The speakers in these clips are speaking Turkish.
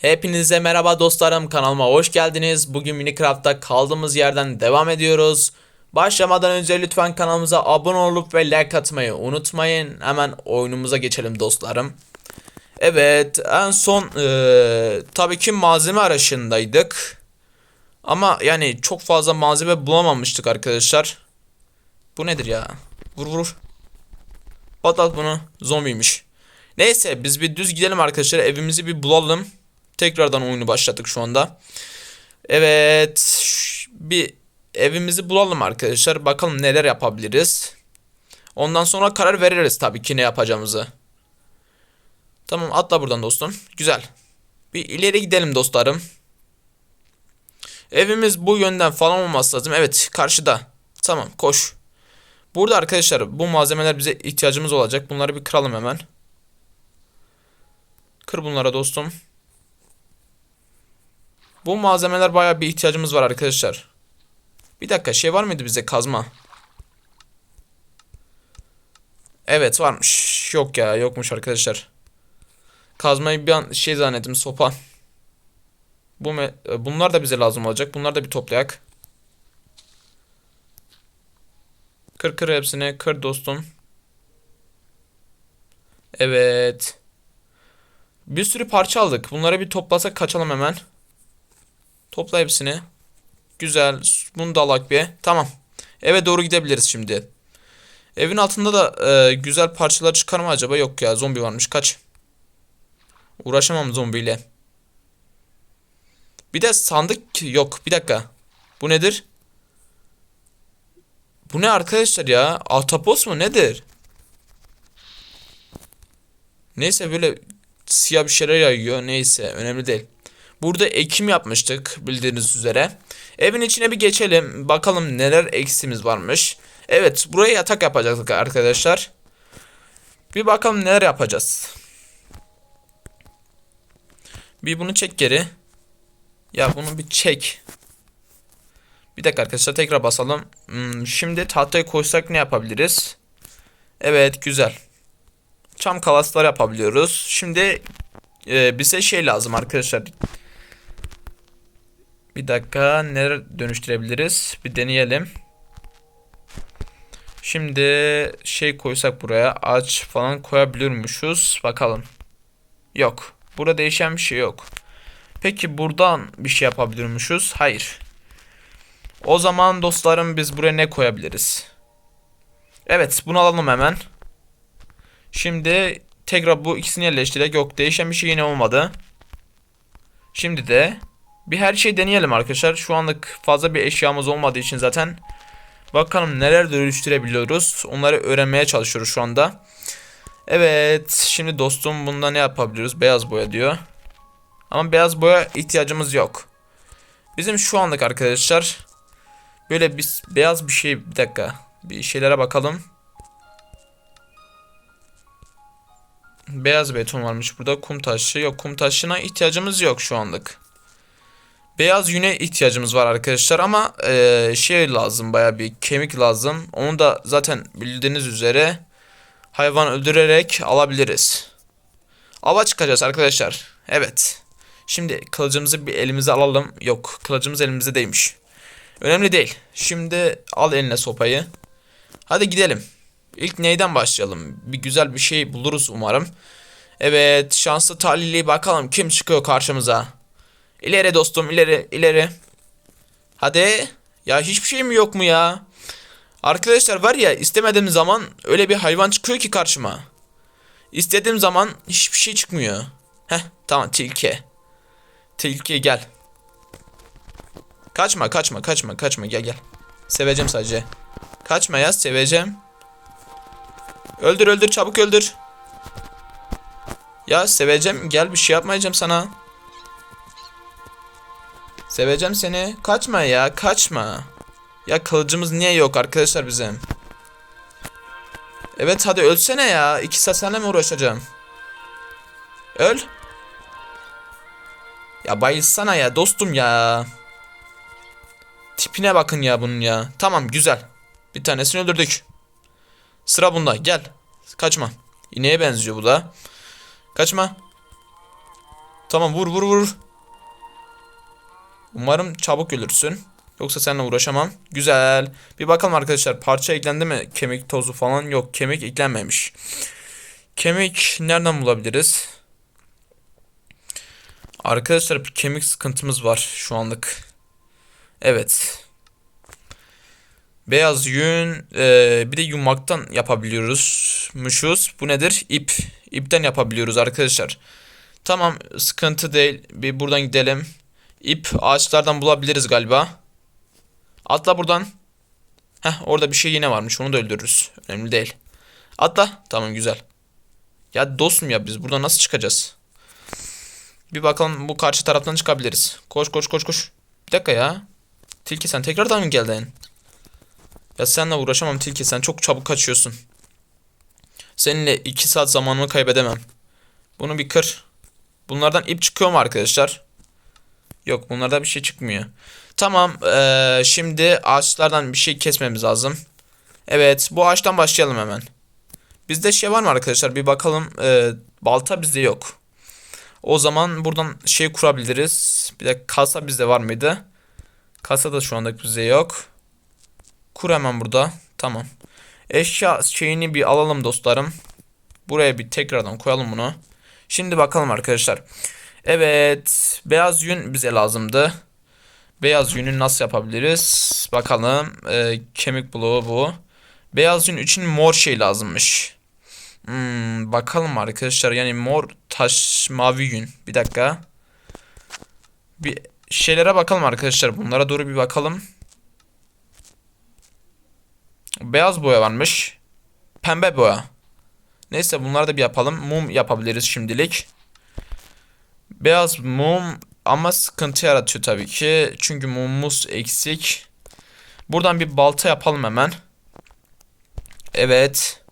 Hepinize merhaba dostlarım kanalıma hoş geldiniz. Bugün Minecraft'ta kaldığımız yerden devam ediyoruz. Başlamadan önce lütfen kanalımıza abone olup ve like atmayı unutmayın. Hemen oyunumuza geçelim dostlarım. Evet en son eee, tabii ki malzeme arayışındaydık. Ama yani çok fazla malzeme bulamamıştık arkadaşlar. Bu nedir ya? Vur vur. Patlat bunu. Zombiymiş. Neyse biz bir düz gidelim arkadaşlar. Evimizi bir bulalım. Tekrardan oyunu başlattık şu anda. Evet. Bir evimizi bulalım arkadaşlar. Bakalım neler yapabiliriz. Ondan sonra karar veririz tabii ki ne yapacağımızı. Tamam atla buradan dostum. Güzel. Bir ileri gidelim dostlarım. Evimiz bu yönden falan olması lazım. Evet karşıda. Tamam koş. Burada arkadaşlar bu malzemeler bize ihtiyacımız olacak. Bunları bir kıralım hemen. Kır bunlara dostum. Bu malzemeler bayağı bir ihtiyacımız var arkadaşlar. Bir dakika şey var mıydı bize kazma? Evet varmış. Yok ya yokmuş arkadaşlar. Kazmayı bir an şey zannettim sopa. Bu e, bunlar da bize lazım olacak. Bunlar da bir toplayak. Kır kır hepsini. Kır dostum. Evet. Bir sürü parça aldık. Bunları bir toplasak kaçalım hemen. Topla hepsini. Güzel. Bunu da alak bir. Tamam. Eve doğru gidebiliriz şimdi. Evin altında da e, güzel parçalar çıkar mı acaba? Yok ya zombi varmış. Kaç. Uğraşamam zombiyle. Bir de sandık yok. Bir dakika. Bu nedir? Bu ne arkadaşlar ya? Ahtapot mu nedir? Neyse böyle siyah bir şeyler yayıyor. Neyse önemli değil. Burada ekim yapmıştık bildiğiniz üzere. Evin içine bir geçelim. Bakalım neler eksimiz varmış. Evet buraya yatak yapacaktık arkadaşlar. Bir bakalım neler yapacağız. Bir bunu çek geri. Ya bunu bir çek. Bir dakika arkadaşlar tekrar basalım. Hmm, şimdi tahtaya koysak ne yapabiliriz? Evet güzel. Çam kalaslar yapabiliyoruz. Şimdi e, bize şey lazım arkadaşlar. Bir dakika neler dönüştürebiliriz? Bir deneyelim. Şimdi şey koysak buraya ağaç falan koyabiliyormuşuz. Bakalım. Yok. Burada değişen bir şey yok. Peki buradan bir şey yapabiliyormuşuz? Hayır. O zaman dostlarım biz buraya ne koyabiliriz? Evet bunu alalım hemen. Şimdi tekrar bu ikisini yerleştirerek yok değişen bir şey yine olmadı. Şimdi de bir her şey deneyelim arkadaşlar. Şu anlık fazla bir eşyamız olmadığı için zaten bakalım neler dönüştürebiliyoruz. Onları öğrenmeye çalışıyoruz şu anda. Evet şimdi dostum bunda ne yapabiliyoruz? Beyaz boya diyor. Ama beyaz boya ihtiyacımız yok. Bizim şu anlık arkadaşlar böyle bir beyaz bir şey bir dakika bir şeylere bakalım. Beyaz beton varmış burada. Kum taşı yok. Kum taşına ihtiyacımız yok şu anlık. Beyaz yüne ihtiyacımız var arkadaşlar ama eee, şey lazım baya bir kemik lazım. Onu da zaten bildiğiniz üzere hayvan öldürerek alabiliriz. Ava çıkacağız arkadaşlar. Evet. Şimdi kılıcımızı bir elimize alalım. Yok kılıcımız elimizde değilmiş. Önemli değil. Şimdi al eline sopayı. Hadi gidelim. İlk neyden başlayalım? Bir güzel bir şey buluruz umarım. Evet, şanslı talihli bakalım kim çıkıyor karşımıza. İleri dostum, ileri, ileri. Hadi. Ya hiçbir şey mi yok mu ya? Arkadaşlar var ya istemediğim zaman öyle bir hayvan çıkıyor ki karşıma. İstediğim zaman hiçbir şey çıkmıyor. Heh, tamam tilki. Tilki gel. Kaçma, kaçma, kaçma, kaçma gel gel. Seveceğim sadece. Kaçma ya, seveceğim. Öldür öldür çabuk öldür. Ya seveceğim gel bir şey yapmayacağım sana. Seveceğim seni. Kaçma ya kaçma. Ya kılıcımız niye yok arkadaşlar bizim? Evet hadi ölsene ya. İki saat seninle mi uğraşacağım? Öl. Ya bayılsana ya dostum ya. Tipine bakın ya bunun ya. Tamam güzel. Bir tanesini öldürdük. Sıra bunda. Gel. Kaçma. İneğe benziyor bu da. Kaçma. Tamam vur vur vur. Umarım çabuk ölürsün. Yoksa seninle uğraşamam. Güzel. Bir bakalım arkadaşlar parça eklendi mi? Kemik tozu falan yok. Kemik eklenmemiş. Kemik nereden bulabiliriz? Arkadaşlar bir kemik sıkıntımız var şu anlık. Evet. Beyaz yün e, bir de yumaktan yapabiliyoruzmuşuz. Bu nedir? İp. İpten yapabiliyoruz arkadaşlar. Tamam sıkıntı değil. Bir buradan gidelim. İp ağaçlardan bulabiliriz galiba. Atla buradan. Heh orada bir şey yine varmış. Onu da öldürürüz. Önemli değil. Atla. Tamam güzel. Ya dostum ya biz buradan nasıl çıkacağız? Bir bakalım bu karşı taraftan çıkabiliriz. Koş koş koş koş. Bir dakika ya. Tilki sen tekrardan mı geldin? Ya seninle uğraşamam Tilki sen çok çabuk kaçıyorsun. Seninle 2 saat zamanımı kaybedemem. Bunu bir kır. Bunlardan ip çıkıyor mu arkadaşlar? Yok bunlarda bir şey çıkmıyor. Tamam eee, şimdi ağaçlardan bir şey kesmemiz lazım. Evet bu ağaçtan başlayalım hemen. Bizde şey var mı arkadaşlar bir bakalım. Eee, balta bizde yok. O zaman buradan şey kurabiliriz. Bir de kasa bizde var mıydı? Kasa da şu anda bizde yok. Kur hemen burada. Tamam. Eşya şeyini bir alalım dostlarım. Buraya bir tekrardan koyalım bunu. Şimdi bakalım arkadaşlar. Evet. Beyaz yün bize lazımdı. Beyaz yünü nasıl yapabiliriz? Bakalım. Ee, kemik bloğu bu. Beyaz yün için mor şey lazımmış. Hmm, bakalım arkadaşlar. Yani mor taş mavi yün. Bir dakika. Bir şeylere bakalım arkadaşlar. Bunlara doğru bir bakalım. Beyaz boya varmış. Pembe boya. Neyse bunları da bir yapalım. Mum yapabiliriz şimdilik. Beyaz mum ama sıkıntı yaratıyor tabii ki. Çünkü mumumuz eksik. Buradan bir balta yapalım hemen. Evet.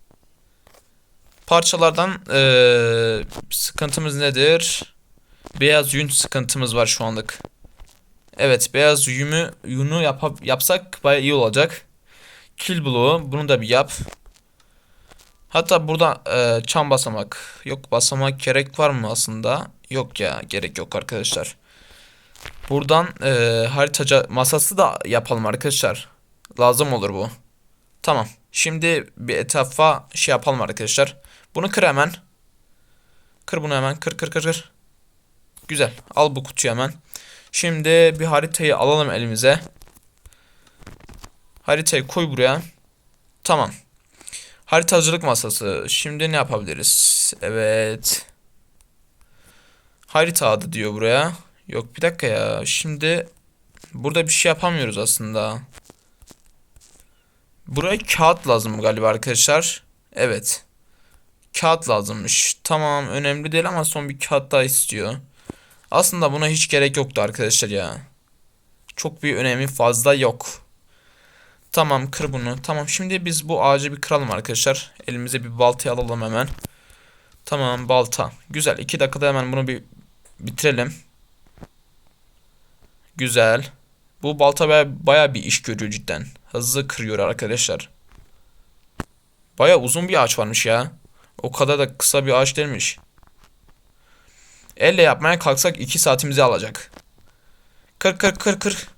Parçalardan eee, sıkıntımız nedir? Beyaz yün sıkıntımız var şu anlık. Evet beyaz yünü, yünü yap yapsak baya iyi olacak. Kill bloğu bunu da bir yap. Hatta burada e, çam basamak. Yok basamak gerek var mı aslında? Yok ya gerek yok arkadaşlar. Buradan e, haritaca masası da yapalım arkadaşlar. Lazım olur bu. Tamam. Şimdi bir etrafa şey yapalım arkadaşlar. Bunu kır hemen. Kır bunu hemen. Kır kır kır kır. Güzel. Al bu kutuyu hemen. Şimdi bir haritayı alalım elimize. Haritayı koy buraya. Tamam. Haritacılık masası. Şimdi ne yapabiliriz? Evet. Harita adı diyor buraya. Yok bir dakika ya. Şimdi burada bir şey yapamıyoruz aslında. Buraya kağıt lazım galiba arkadaşlar. Evet. Kağıt lazımmış. Tamam önemli değil ama son bir kağıt daha istiyor. Aslında buna hiç gerek yoktu arkadaşlar ya. Çok bir önemi fazla yok. Tamam kır bunu. Tamam şimdi biz bu ağacı bir kıralım arkadaşlar. Elimize bir baltayı alalım hemen. Tamam balta. Güzel. 2 dakikada hemen bunu bir bitirelim. Güzel. Bu balta baya, baya bir iş görüyor cidden. Hızlı kırıyor arkadaşlar. Baya uzun bir ağaç varmış ya. O kadar da kısa bir ağaç değilmiş. Elle yapmaya kalksak 2 saatimizi alacak. Kır kır kır kır.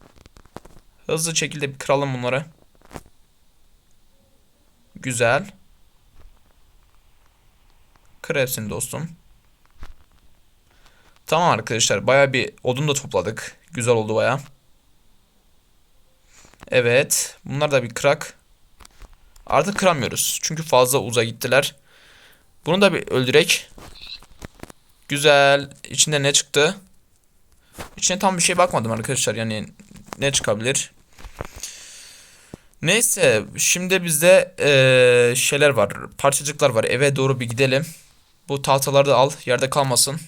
Hızlı şekilde bir kıralım bunları. Güzel. Kır hepsini dostum. Tamam arkadaşlar baya bir odun da topladık. Güzel oldu baya. Evet. Bunlar da bir kırak. Artık kıramıyoruz. Çünkü fazla uza gittiler. Bunu da bir öldürek. Güzel. İçinde ne çıktı? İçine tam bir şey bakmadım arkadaşlar. Yani ne çıkabilir? Neyse. Şimdi bizde eee, şeyler var. Parçacıklar var. Eve doğru bir gidelim. Bu tahtaları da al. Yerde kalmasın.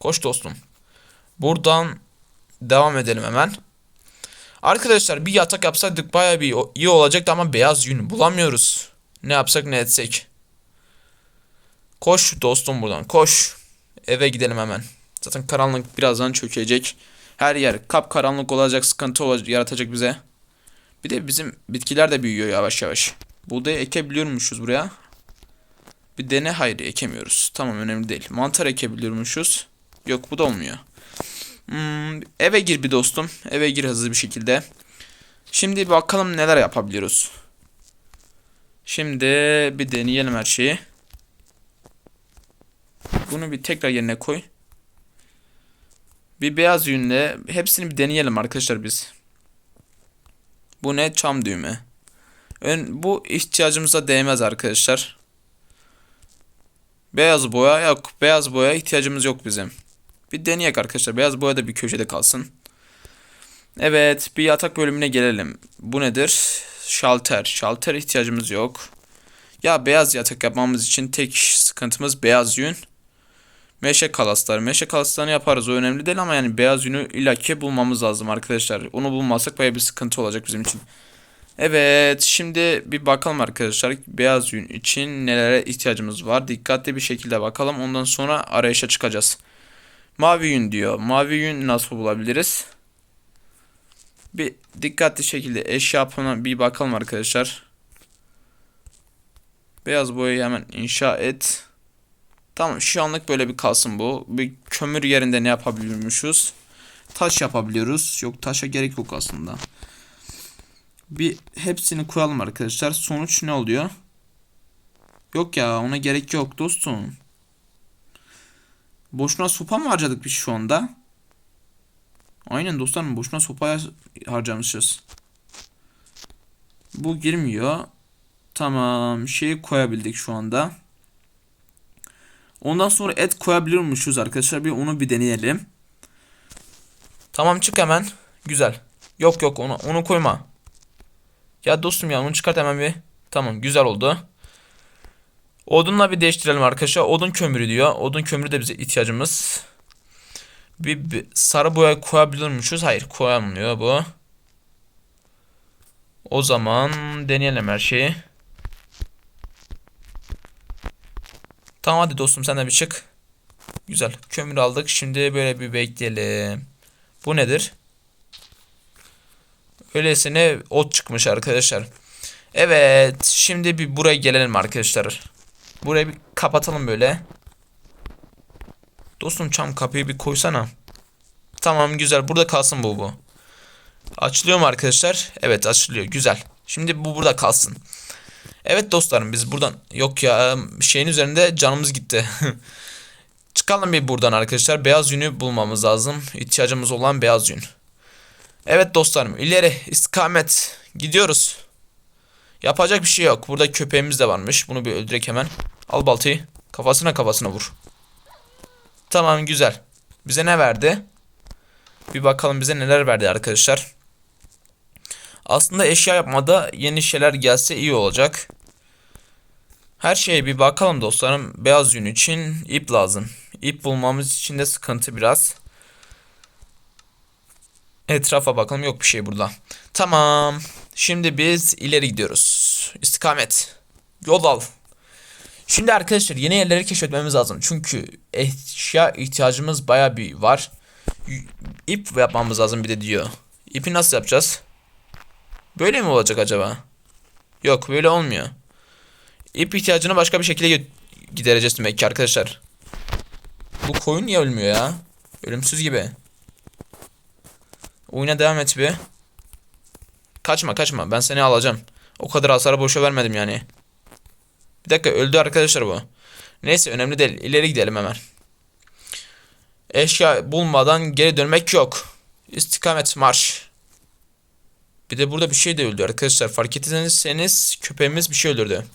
Koş dostum. Buradan devam edelim hemen. Arkadaşlar bir yatak yapsaydık baya bir iyi olacaktı ama beyaz yün bulamıyoruz. Ne yapsak ne etsek. Koş dostum buradan koş. Eve gidelim hemen. Zaten karanlık birazdan çökecek. Her yer kapkaranlık olacak sıkıntı yaratacak bize. Bir de bizim bitkiler de büyüyor yavaş yavaş. Buğday ekebiliyormuşuz buraya. Bir dene hayır ekemiyoruz. Tamam önemli değil. Mantar ekebiliyormuşuz. Yok bu da olmuyor. Hmm, eve gir bir dostum. Eve gir hızlı bir şekilde. Şimdi bakalım neler yapabiliyoruz. Şimdi bir deneyelim her şeyi. Bunu bir tekrar yerine koy. Bir beyaz yünle hepsini bir deneyelim arkadaşlar biz. Bu ne? Çam düğme. Ön, bu ihtiyacımıza değmez arkadaşlar. Beyaz boya yok. Beyaz boya ihtiyacımız yok bizim. Bir deneyek arkadaşlar. Beyaz boya da bir köşede kalsın. Evet, bir yatak bölümüne gelelim. Bu nedir? Şalter. Şalter ihtiyacımız yok. Ya beyaz yatak yapmamız için tek sıkıntımız beyaz yün. Meşe kalasları. Meşe kalaslarını yaparız. O önemli değil ama yani beyaz yünü illaki bulmamız lazım arkadaşlar. Onu bulmazsak baya bir sıkıntı olacak bizim için. Evet, şimdi bir bakalım arkadaşlar. Beyaz yün için nelere ihtiyacımız var. Dikkatli bir şekilde bakalım. Ondan sonra arayışa çıkacağız. Mavi yün diyor. Mavi yün nasıl bulabiliriz? Bir dikkatli şekilde eşya yapımına bir bakalım arkadaşlar. Beyaz boyayı hemen inşa et. Tamam şu anlık böyle bir kalsın bu. Bir kömür yerinde ne yapabiliyormuşuz? Taş yapabiliyoruz. Yok taşa gerek yok aslında. Bir hepsini koyalım arkadaşlar. Sonuç ne oluyor? Yok ya ona gerek yok dostum. Boşuna sopa mı harcadık biz şu anda? Aynen dostlarım boşuna sopa harcamışız. Bu girmiyor. Tamam şeyi koyabildik şu anda. Ondan sonra et koyabiliyormuşuz arkadaşlar. Bir onu bir deneyelim. Tamam çık hemen. Güzel. Yok yok onu onu koyma. Ya dostum ya onu çıkart hemen bir. Tamam güzel oldu. Odunla bir değiştirelim arkadaşlar. Odun kömürü diyor. Odun kömürü de bize ihtiyacımız. Bir, bir sarı boya koyabiliyormuşuz. Hayır koyamıyor bu. O zaman deneyelim her şeyi. Tamam hadi dostum sen de bir çık. Güzel. Kömür aldık. Şimdi böyle bir bekleyelim. Bu nedir? Öylesine ot çıkmış arkadaşlar. Evet. Şimdi bir buraya gelelim arkadaşlar. Burayı bir kapatalım böyle. Dostum çam kapıyı bir koysana. Tamam güzel. Burada kalsın bu bu. Açılıyor mu arkadaşlar? Evet açılıyor. Güzel. Şimdi bu burada kalsın. Evet dostlarım biz buradan yok ya şeyin üzerinde canımız gitti. Çıkalım bir buradan arkadaşlar. Beyaz yünü bulmamız lazım. İhtiyacımız olan beyaz yün. Evet dostlarım ileri istikamet gidiyoruz. Yapacak bir şey yok. Burada köpeğimiz de varmış. Bunu bir öldürek hemen. Al baltayı. Kafasına kafasına vur. Tamam güzel. Bize ne verdi? Bir bakalım bize neler verdi arkadaşlar. Aslında eşya yapmada yeni şeyler gelse iyi olacak. Her şeye bir bakalım dostlarım. Beyaz yün için ip lazım. İp bulmamız için de sıkıntı biraz. Etrafa bakalım yok bir şey burada. Tamam. Şimdi biz ileri gidiyoruz. İstikamet. Yol al. Şimdi arkadaşlar yeni yerleri keşfetmemiz lazım. Çünkü eşya ihtiyacımız baya bir var. İp yapmamız lazım bir de diyor. İpi nasıl yapacağız? Böyle mi olacak acaba? Yok böyle olmuyor. İp ihtiyacını başka bir şekilde gidereceğiz demek ki arkadaşlar. Bu koyun niye ölmüyor ya? Ölümsüz gibi. Oyuna devam et bir. Kaçma kaçma ben seni alacağım. O kadar hasarı boşa vermedim yani. Bir dakika öldü arkadaşlar bu. Neyse önemli değil. İleri gidelim hemen. Eşya bulmadan geri dönmek yok. İstikamet marş. Bir de burada bir şey de öldü arkadaşlar. Fark ettiyseniz köpeğimiz bir şey öldürdü.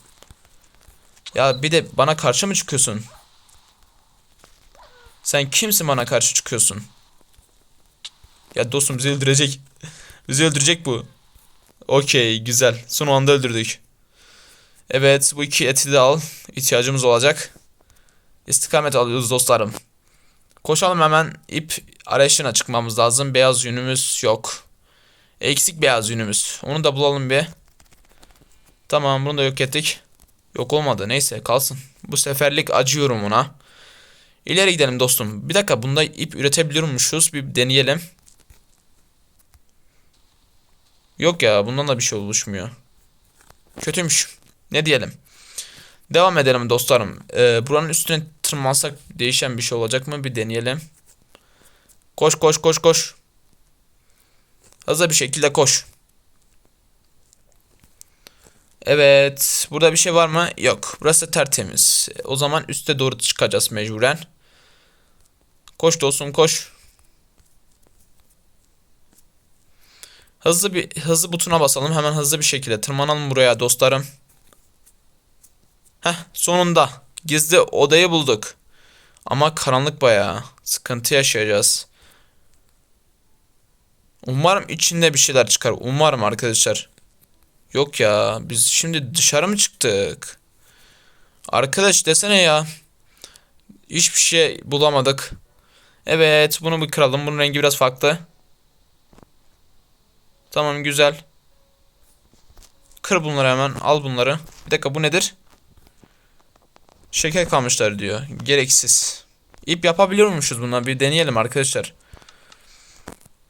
Ya bir de bana karşı mı çıkıyorsun? Sen kimsin bana karşı çıkıyorsun? Ya dostum bizi öldürecek. bizi öldürecek bu. Okey güzel. Son anda öldürdük. Evet bu iki eti de al. İhtiyacımız olacak. İstikamet alıyoruz dostlarım. Koşalım hemen ip arayışına çıkmamız lazım. Beyaz yünümüz yok. Eksik beyaz yünümüz. Onu da bulalım bir. Tamam bunu da yok ettik. Yok olmadı neyse kalsın. Bu seferlik acıyorum ona. İleri gidelim dostum. Bir dakika bunda ip üretebiliyormuşuz. Bir deneyelim. Yok ya bundan da bir şey oluşmuyor. Kötüymüş. Ne diyelim. Devam edelim dostlarım. Ee, buranın üstüne tırmansak değişen bir şey olacak mı? Bir deneyelim. Koş koş koş koş. Hızlı bir şekilde koş. Evet. Burada bir şey var mı? Yok. Burası tertemiz. O zaman üste doğru çıkacağız mecburen. Koş dostum koş. Hızlı bir hızlı butuna basalım. Hemen hızlı bir şekilde tırmanalım buraya dostlarım. Heh sonunda. Gizli odayı bulduk. Ama karanlık bayağı. Sıkıntı yaşayacağız. Umarım içinde bir şeyler çıkar. Umarım arkadaşlar. Yok ya. Biz şimdi dışarı mı çıktık? Arkadaş desene ya. Hiçbir şey bulamadık. Evet bunu bir kıralım. Bunun rengi biraz farklı. Tamam güzel. Kır bunları hemen. Al bunları. Bir dakika bu nedir? Şeker kalmışlar diyor. Gereksiz. İp yapabiliyormuşuz bundan. Bir deneyelim arkadaşlar.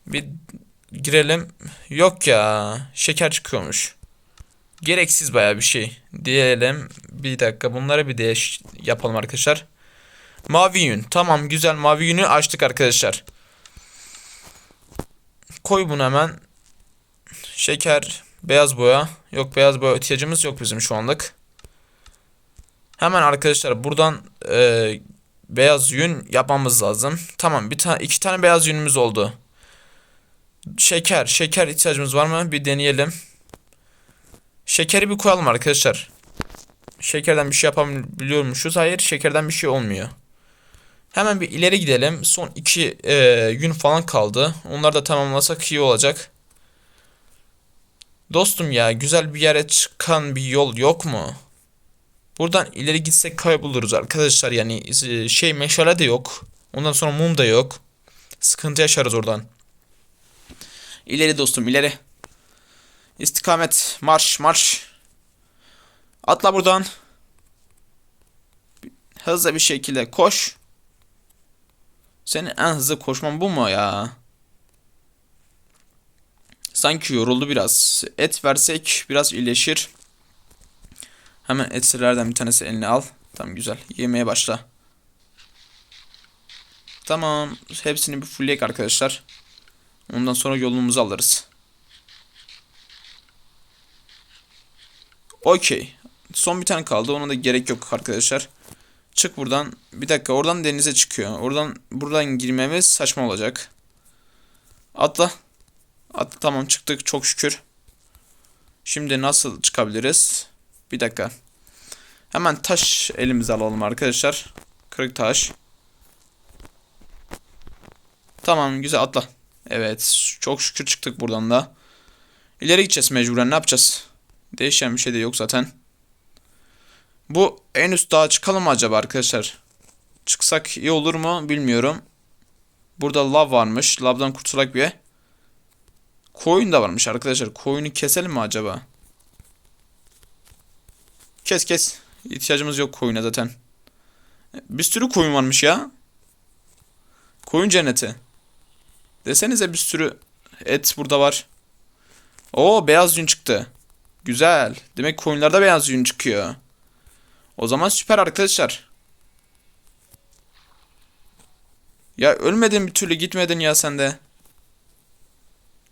Bir girelim. Yok ya. Şeker çıkıyormuş. Gereksiz baya bir şey. Diyelim. Bir dakika bunları bir değiş yapalım arkadaşlar. Mavi yün. Tamam güzel mavi yünü açtık arkadaşlar. Koy bunu hemen. Şeker. Beyaz boya. Yok beyaz boya ihtiyacımız yok bizim şu anlık. Hemen arkadaşlar buradan e, beyaz yün yapmamız lazım. Tamam bir tane iki tane beyaz yünümüz oldu. Şeker. Şeker ihtiyacımız var mı? Bir deneyelim. Şekeri bir koyalım arkadaşlar. Şekerden bir şey yapabiliyormuşuz. Hayır şekerden bir şey olmuyor. Hemen bir ileri gidelim. Son iki e, gün falan kaldı. Onları da tamamlasak iyi olacak. Dostum ya güzel bir yere çıkan bir yol yok mu? Buradan ileri gitsek kayboluruz arkadaşlar. Yani e, şey meşale de yok. Ondan sonra mum da yok. Sıkıntı yaşarız oradan. İleri dostum ileri. İstikamet marş marş. Atla buradan. Hızlı bir şekilde koş. Senin en hızlı koşman bu mu ya? Sanki yoruldu biraz. Et versek biraz iyileşir. Hemen etlerden bir tanesi eline al. Tamam güzel. Yemeye başla. Tamam. Hepsini bir fullleyek arkadaşlar. Ondan sonra yolumuzu alırız. Okey. Son bir tane kaldı. Ona da gerek yok arkadaşlar. Çık buradan. Bir dakika oradan denize çıkıyor. Oradan buradan girmemiz saçma olacak. Atla. Atla tamam çıktık çok şükür. Şimdi nasıl çıkabiliriz? Bir dakika. Hemen taş elimize alalım arkadaşlar. Kırık taş. Tamam güzel atla. Evet çok şükür çıktık buradan da. İleri gideceğiz mecburen ne yapacağız? Değişen bir şey de yok zaten. Bu en üst dağa çıkalım mı acaba arkadaşlar? Çıksak iyi olur mu bilmiyorum. Burada lav varmış. Lavdan kurtulak bir. Koyun da varmış arkadaşlar. Koyunu keselim mi acaba? Kes kes. İhtiyacımız yok koyuna zaten. Bir sürü koyun varmış ya. Koyun cenneti. Desenize bir sürü et burada var. Oo beyaz yün çıktı. Güzel. Demek koyunlarda beyaz yün çıkıyor. O zaman süper arkadaşlar. Ya ölmedin bir türlü gitmedin ya sen de.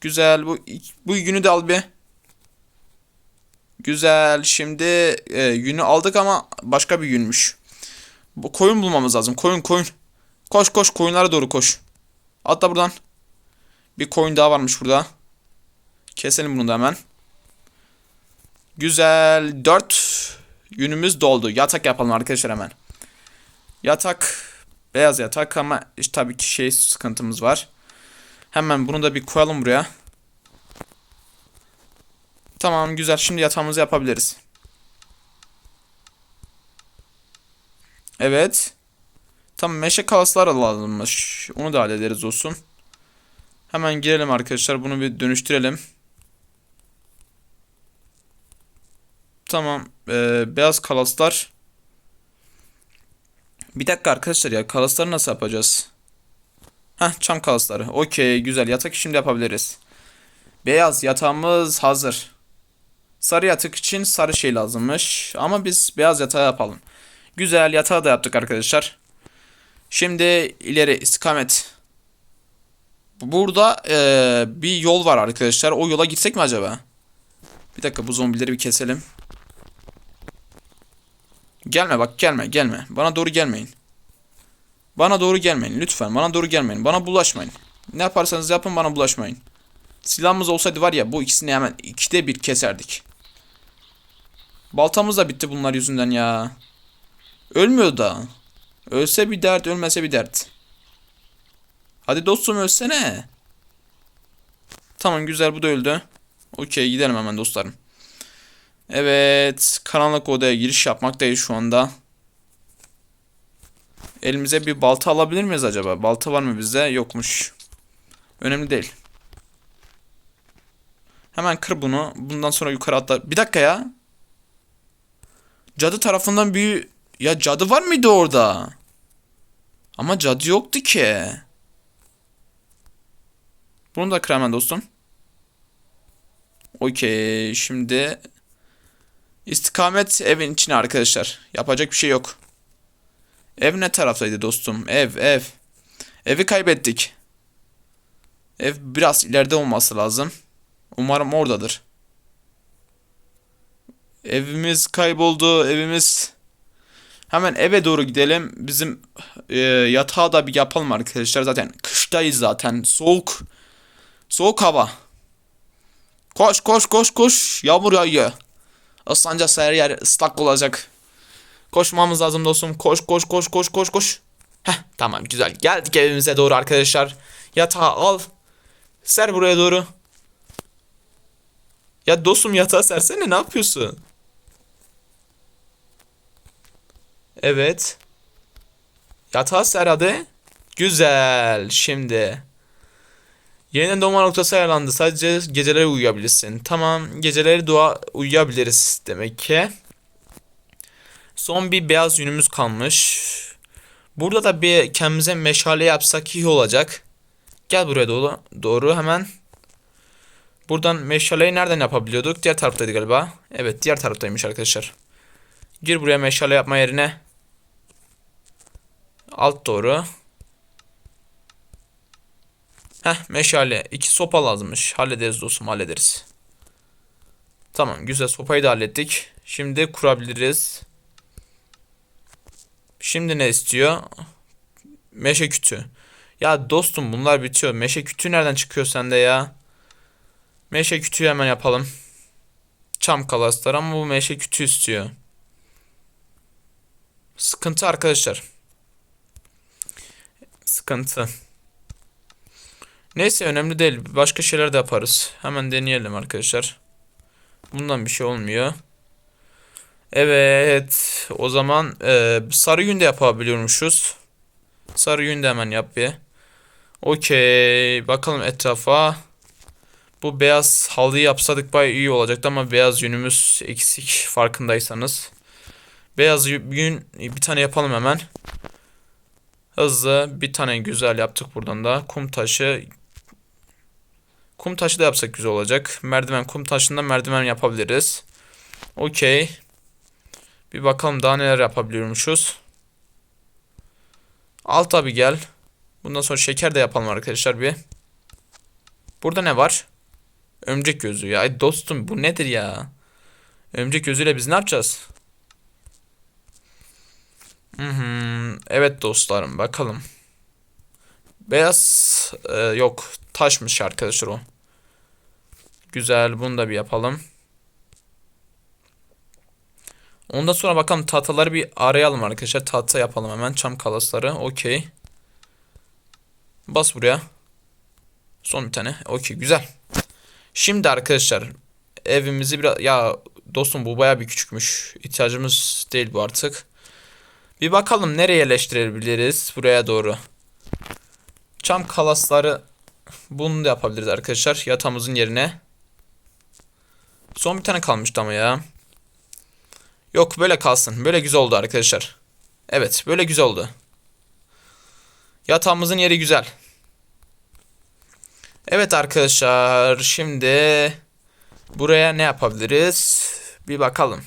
Güzel bu bu yünü de al bir. Güzel. Şimdi e, yünü aldık ama başka bir yünmüş. Bu koyun bulmamız lazım. Koyun koyun. Koş koş koyunlara doğru koş. Atla buradan. Bir koyun daha varmış burada. Keselim bunu da hemen. Güzel. 4 yünümüz doldu. Yatak yapalım arkadaşlar hemen. Yatak. Beyaz yatak ama işte tabii ki şey sıkıntımız var. Hemen bunu da bir koyalım buraya. Tamam güzel. Şimdi yatağımızı yapabiliriz. Evet. Tamam meşe kalaslar alalımmış. Onu da hallederiz olsun. Hemen girelim arkadaşlar. Bunu bir dönüştürelim. Tamam. Ee, beyaz kalaslar. Bir dakika arkadaşlar ya. Kalasları nasıl yapacağız? Heh çam kalasları. Okey güzel. Yatak şimdi yapabiliriz. Beyaz yatağımız hazır. Sarı yatak için sarı şey lazımmış. Ama biz beyaz yatağı yapalım. Güzel yatağı da yaptık arkadaşlar. Şimdi ileri istikamet. Burada eee, bir yol var arkadaşlar. O yola gitsek mi acaba? Bir dakika bu zombileri bir keselim. Gelme bak gelme gelme. Bana doğru gelmeyin. Bana doğru gelmeyin lütfen. Bana doğru gelmeyin. Bana bulaşmayın. Ne yaparsanız yapın bana bulaşmayın. Silahımız olsaydı var ya bu ikisini hemen ikide bir keserdik. Baltamız da bitti bunlar yüzünden ya. Ölmüyor da. Ölse bir dert, ölmese bir dert. Hadi dostum ölsene. Tamam güzel bu da öldü. Okey gidelim hemen dostlarım. Evet karanlık odaya giriş yapmaktayız şu anda. Elimize bir balta alabilir miyiz acaba? Balta var mı bizde? Yokmuş. Önemli değil. Hemen kır bunu. Bundan sonra yukarı atla. Bir dakika ya. Cadı tarafından bir... Ya cadı var mıydı orada? Ama cadı yoktu ki. Bunu da kır hemen dostum. Okey. Şimdi... İstikamet evin içine arkadaşlar. Yapacak bir şey yok. Ev ne taraftaydı dostum? Ev, ev. Evi kaybettik. Ev biraz ileride olması lazım. Umarım oradadır. Evimiz kayboldu. Evimiz. Hemen eve doğru gidelim. Bizim e, yatağı da bir yapalım arkadaşlar. Zaten kıştayız zaten. Soğuk. Soğuk hava. Koş koş koş koş. Yağmur yağıyor. Islanacağız her yer ıslak olacak. Koşmamız lazım dostum. Koş koş koş koş koş koş. Heh tamam güzel. Geldik evimize doğru arkadaşlar. Yatağı al. Ser buraya doğru. Ya dostum yatağa sersene ne yapıyorsun? Evet. Yatağa ser hadi. Güzel. Şimdi. Yeniden doğma noktası ayarlandı. Sadece geceleri uyuyabilirsin. Tamam. Geceleri dua uyuyabiliriz demek ki. Son bir beyaz yünümüz kalmış. Burada da bir kendimize meşale yapsak iyi olacak. Gel buraya doğru, doğru hemen. Buradan meşaleyi nereden yapabiliyorduk? Diğer taraftaydı galiba. Evet diğer taraftaymış arkadaşlar. Gir buraya meşale yapma yerine. Alt doğru. Heh meşale. iki sopa lazımmış. Hallederiz dostum hallederiz. Tamam güzel sopayı da hallettik. Şimdi kurabiliriz. Şimdi ne istiyor? Meşe kütüğü. Ya dostum bunlar bitiyor. Meşe kütüğü nereden çıkıyor sende ya? Meşe kütüğü hemen yapalım. Çam kalaslar ama bu meşe kütüğü istiyor. Sıkıntı arkadaşlar. Sıkıntı. Neyse önemli değil. Başka şeyler de yaparız. Hemen deneyelim arkadaşlar. Bundan bir şey olmuyor. Evet. O zaman e, sarı yün de yapabiliyormuşuz. Sarı yün de hemen yap bir. Okey. Bakalım etrafa. Bu beyaz halıyı yapsadık bayağı iyi olacaktı ama beyaz yünümüz eksik farkındaysanız. Beyaz yün bir tane yapalım hemen. Hızlı bir tane güzel yaptık buradan da. Kum taşı. Kum taşı da yapsak güzel olacak. Merdiven kum taşından merdiven yapabiliriz. Okey. Bir bakalım daha neler yapabiliyormuşuz. Alt abi gel. Bundan sonra şeker de yapalım arkadaşlar bir. Burada ne var? Örümcek gözü ya. Ay dostum bu nedir ya? Örümcek gözüyle biz ne yapacağız? Hı. Evet dostlarım bakalım. Beyaz e, yok taşmış arkadaşlar o. Güzel bunu da bir yapalım. Ondan sonra bakalım tahtaları bir arayalım arkadaşlar. Tahta yapalım hemen çam kalasları. Okey. Bas buraya. Son bir tane. Okey güzel. Şimdi arkadaşlar evimizi biraz ya dostum bu baya bir küçükmüş. İhtiyacımız değil bu artık. Bir bakalım nereye yerleştirebiliriz buraya doğru. Çam kalasları bunu da yapabiliriz arkadaşlar yatağımızın yerine. Son bir tane kalmıştı ama ya. Yok böyle kalsın. Böyle güzel oldu arkadaşlar. Evet böyle güzel oldu. Yatağımızın yeri güzel. Evet arkadaşlar şimdi buraya ne yapabiliriz? Bir bakalım.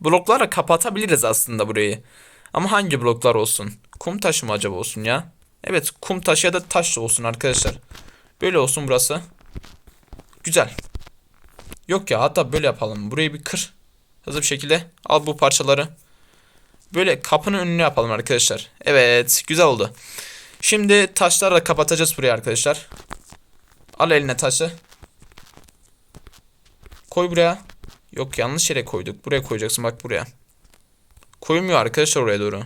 Bloklara kapatabiliriz aslında burayı. Ama hangi bloklar olsun? Kum taşı mı acaba olsun ya? Evet kum taşı ya da taş olsun arkadaşlar. Böyle olsun burası. Güzel. Yok ya hatta böyle yapalım. Burayı bir kır. Hızlı bir şekilde al bu parçaları. Böyle kapının önüne yapalım arkadaşlar. Evet güzel oldu. Şimdi taşlarla kapatacağız burayı arkadaşlar. Al eline taşı. Koy buraya. Yok yanlış yere koyduk. Buraya koyacaksın bak buraya. Koymuyor arkadaşlar oraya doğru.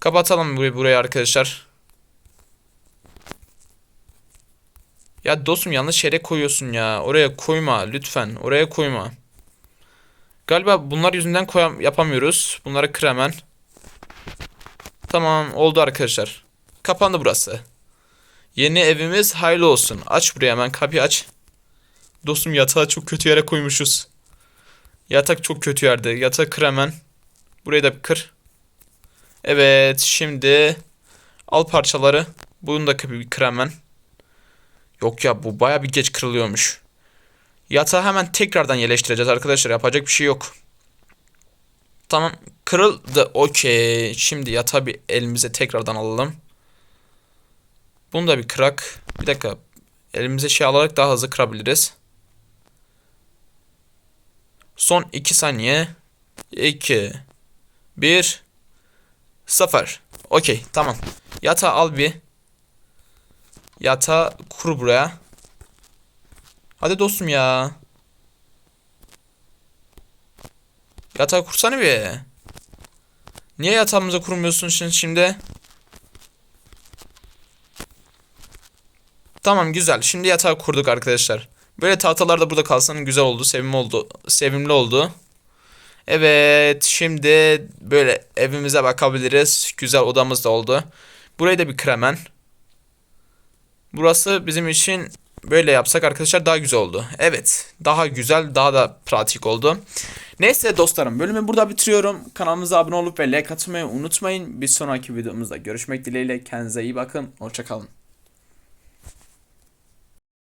Kapatalım burayı, burayı arkadaşlar. Ya dostum yanlış yere koyuyorsun ya. Oraya koyma lütfen. Oraya koyma. Galiba bunlar yüzünden koyam yapamıyoruz. Bunları kır hemen. Tamam oldu arkadaşlar. Kapandı burası. Yeni evimiz hayırlı olsun. Aç buraya hemen kapıyı aç. Dostum yatağı çok kötü yere koymuşuz. Yatak çok kötü yerde. Yatağı kır hemen. Burayı da kır. Evet şimdi al parçaları. Bunu da bir kır hemen. Yok ya bu baya bir geç kırılıyormuş. Yatağı hemen tekrardan yerleştireceğiz arkadaşlar. Yapacak bir şey yok. Tamam kırıldı. Okey. Şimdi yatağı bir elimize tekrardan alalım. Bunu da bir kırak. Bir dakika. Elimize şey alarak daha hızlı kırabiliriz. Son 2 saniye. 2 1 0 Okey tamam. Yatağı al bir. Yatağı kur buraya. Hadi dostum ya. Yatağı kursana bir. Niye yatağımıza kurmuyorsun şimdi? Tamam güzel. Şimdi yatağı kurduk arkadaşlar. Böyle tahtalar da burada kalsın güzel oldu. Sevimli oldu. Sevimli oldu. Evet şimdi böyle evimize bakabiliriz. Güzel odamız da oldu. Burayı da bir kremen. Burası bizim için böyle yapsak arkadaşlar daha güzel oldu. Evet daha güzel daha da pratik oldu. Neyse dostlarım bölümü burada bitiriyorum. Kanalımıza abone olup ve like atmayı unutmayın. Bir sonraki videomuzda görüşmek dileğiyle. Kendinize iyi bakın. Hoşçakalın.